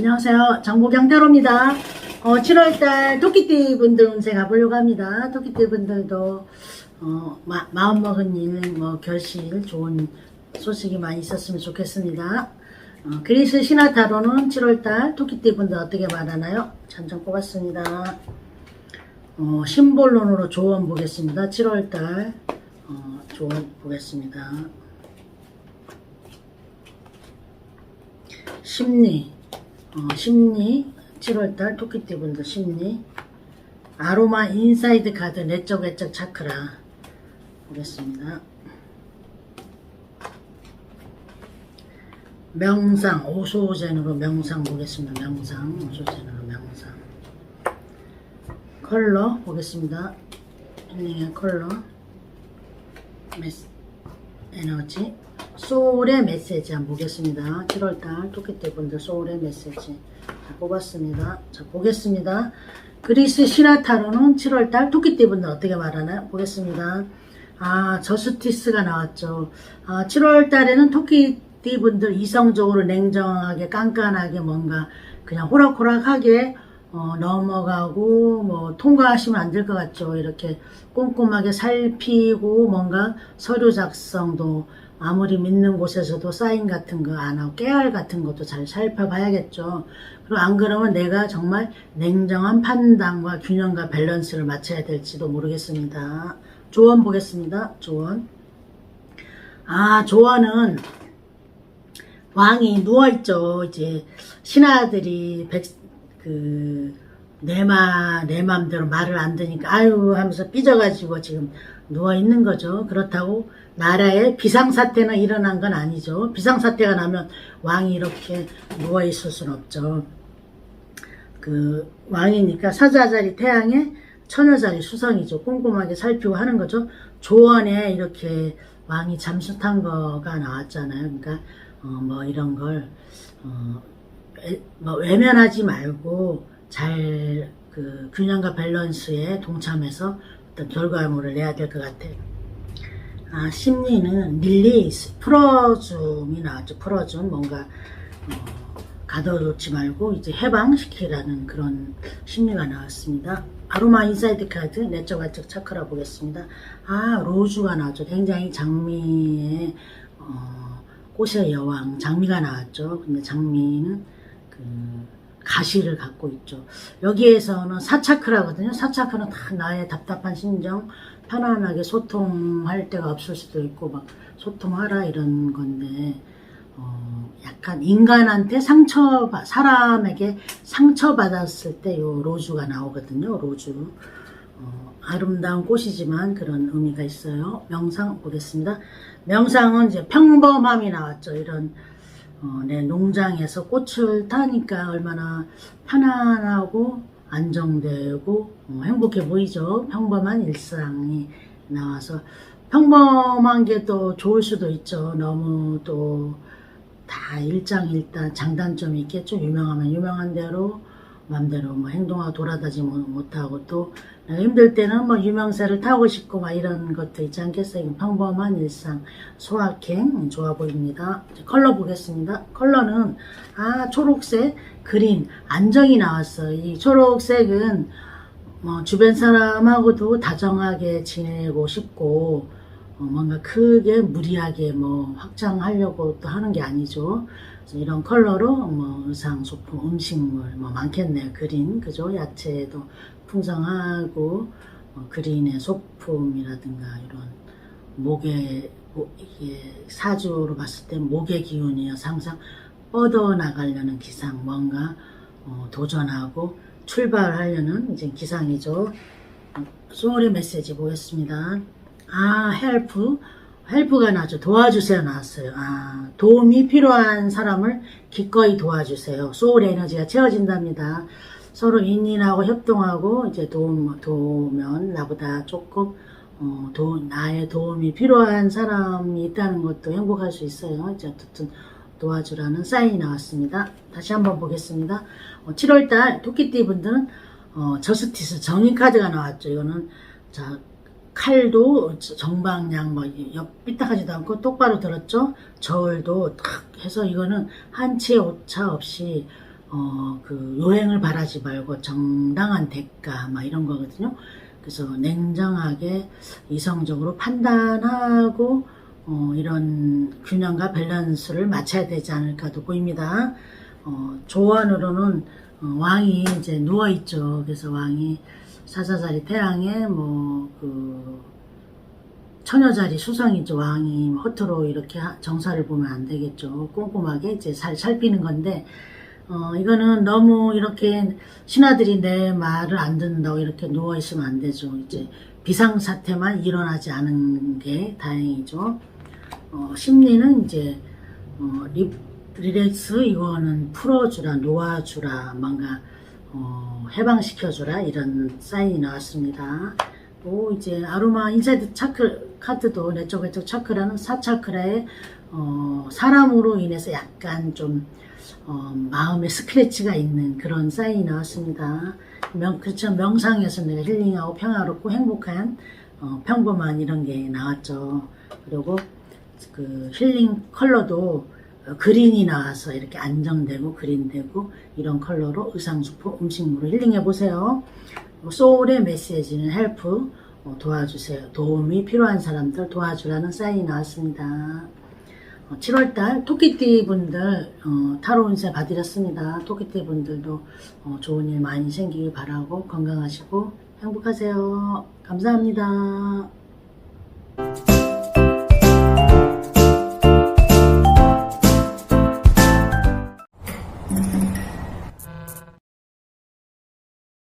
안녕하세요. 장보경대로입니다. 어, 7월달 토끼띠 분들 운세 가보려고 합니다. 토끼띠 분들도 어, 마, 마음먹은 일, 뭐 결실, 좋은 소식이 많이 있었으면 좋겠습니다. 어, 그리스 신화 타로는 7월달 토끼띠 분들 어떻게 말하나요? 잠깐 뽑았습니다. 어, 심볼론으로 조언 보겠습니다. 7월달 어, 조언 보겠습니다. 심리, 어, 심리, 7월달 토끼띠 분들 심리, 아로마 인사이드 카드 내적 외적 차크라 보겠습니다. 명상, 오소젠으로 명상 보겠습니다. 명상, 오소젠으로 명상. 컬러 보겠습니다. 힐링의 컬러, 에너지, 소울의 메시지 한번 보겠습니다. 7월달 토끼띠 분들 소울의 메시지 자, 뽑았습니다. 자 보겠습니다. 그리스 신화타로는 7월달 토끼띠 분들 어떻게 말하나요? 보겠습니다. 아 저스티스가 나왔죠. 아 7월달에는 토끼띠 분들 이성적으로 냉정하게 깐깐하게 뭔가 그냥 호락호락하게 어, 넘어가고 뭐 통과하시면 안 될 것 같죠. 이렇게 꼼꼼하게 살피고 뭔가 서류 작성도 아무리 믿는 곳에서도 사인 같은 거 안 하고 깨알 같은 것도 잘 살펴봐야겠죠. 그리고 안 그러면 내가 정말 냉정한 판단과 균형과 밸런스를 맞춰야 될지도 모르겠습니다. 조언 보겠습니다. 조언. 아, 조언은 왕이 누워있죠. 이제 신하들이 백, 그, 내 마, 내 맘대로 말을 안 듣니까, 아유, 하면서 삐져가지고 지금 누워 있는 거죠. 그렇다고 나라에 비상사태는 일어난 건 아니죠. 비상사태가 나면 왕이 이렇게 누워 있을 순 없죠. 그, 왕이니까 사자자리 태양에 처녀자리 수성이죠. 꼼꼼하게 살피고 하는 거죠. 조언에 이렇게 왕이 잠수탄 거가 나왔잖아요. 그러니까, 어, 뭐 이런 걸, 어, 외, 뭐 외면하지 말고 잘 그 균형과 밸런스에 동참해서 어떤 결과물을 내야 될 것 같아요. 아, 심리는 릴리스, 풀어줌이 나왔죠. 풀어줌, 뭔가, 어, 가둬놓지 말고 이제 해방시키라는 그런 심리가 나왔습니다. 아로마 인사이드 카드, 내적 외적 차크라 보겠습니다. 아, 로즈가 나왔죠. 굉장히 장미의, 어, 꽃의 여왕, 장미가 나왔죠. 근데 장미는 그, 가시를 갖고 있죠. 여기에서는 사차크라거든요. 사차크는 다 나의 답답한 심정, 편안하게 소통할 데가 없을 수도 있고, 막 소통하라 이런 건데, 어, 약간 인간한테 상처, 사람에게 상처받았을 때 요 로즈가 나오거든요. 로즈. 어, 아름다운 꽃이지만 그런 의미가 있어요. 명상 보겠습니다. 명상은 이제 평범함이 나왔죠. 이런 어, 내 농장에서 꽃을 타니까 얼마나 편안하고 안정되고 어, 행복해 보이죠. 평범한 일상이 나와서 평범한 게 또 좋을 수도 있죠. 너무 또 다 일장일단 장단점이 있겠죠. 유명하면 유명한 대로 맘대로 뭐 행동하고 돌아다니지 못하고 또 힘들 때는 뭐 유명세를 타고 싶고 막 이런 것도 있지 않겠어요. 평범한 일상 소확행 좋아 보입니다. 컬러 보겠습니다. 컬러는 아 초록색 그린 안정이 나왔어요. 이 초록색은 뭐 주변 사람하고도 다정하게 지내고 싶고 어, 뭔가 크게 무리하게 뭐 확장하려고 또 하는 게 아니죠. 그래서 이런 컬러로 뭐 의상, 소품, 음식물 뭐 많겠네요. 그린 그죠? 야채도 풍성하고 어, 그린의 소품이라든가 이런 목에 뭐 이게 사주로 봤을 때 목의 기운이요 항상 뻗어 나가려는 기상 뭔가 어, 도전하고 출발하려는 이제 기상이죠. 소울의 메시지 보겠습니다. 아, 헬프. 헬프가 나죠. 도와주세요 나왔어요. 아, 도움이 필요한 사람을 기꺼이 도와주세요. 소울 에너지가 채워진답니다. 서로 인인하고 협동하고 이제 도움, 도우면 나보다 조금 어, 도, 나의 도움이 필요한 사람이 있다는 것도 행복할 수 있어요. 이제 어쨌든 도와주라는 사인이 나왔습니다. 다시 한번 보겠습니다. 어, 7월달 토끼띠 분들은 어, 저스티스 정의 카드가 나왔죠. 이거는 자 칼도 정방향 뭐옆 삐딱하지도 않고 똑바로 들었죠. 저울도 탁 해서 이거는 한치의 오차 없이 어, 그 요행을 바라지 말고 정당한 대가 막 이런 거거든요. 그래서 냉정하게 이성적으로 판단하고 어, 이런 균형과 밸런스를 맞춰야 되지 않을까도 보입니다. 어, 조언으로는 어, 왕이 이제 누워 있죠. 그래서 왕이 사사자리 태양에 뭐그 처녀자리 수성이죠. 왕이 허투루 이렇게 하- 정사를 보면 안 되겠죠. 꼼꼼하게 이제 살, 살피는 건데, 어, 이거는 너무 이렇게 신하들이 내 말을 안 듣는다고 이렇게 누워 있으면 안 되죠. 이제 비상 사태만 일어나지 않은 게 다행이죠. 어, 심리는 이제, 어, 리, 리렉스, 이거는 풀어주라, 놓아주라, 뭔가, 어, 해방시켜주라, 이런 사인이 나왔습니다. 또 이제 아로마 인사이드 차크 카드도 내적 외적 차크라는 사차크라의 어, 사람으로 인해서 약간 좀 어, 마음에 스크래치가 있는 그런 사인이 나왔습니다. 명, 그렇죠. 명상에서 내가 힐링하고 평화롭고 행복한 어, 평범한 이런 게 나왔죠. 그리고 그 힐링 컬러도 어, 그린이 나와서 이렇게 안정되고 그린되고 이런 컬러로 의상수포 음식물을 힐링해 보세요. 소울의 메시지는 헬프 어, 도와주세요. 도움이 필요한 사람들 도와주라는 사인이 나왔습니다. 7월달 토끼띠 분들 어, 타로 운세 봐드렸습니다. 토끼띠 분들도 어, 좋은 일 많이 생기길 바라고 건강하시고 행복하세요. 감사합니다.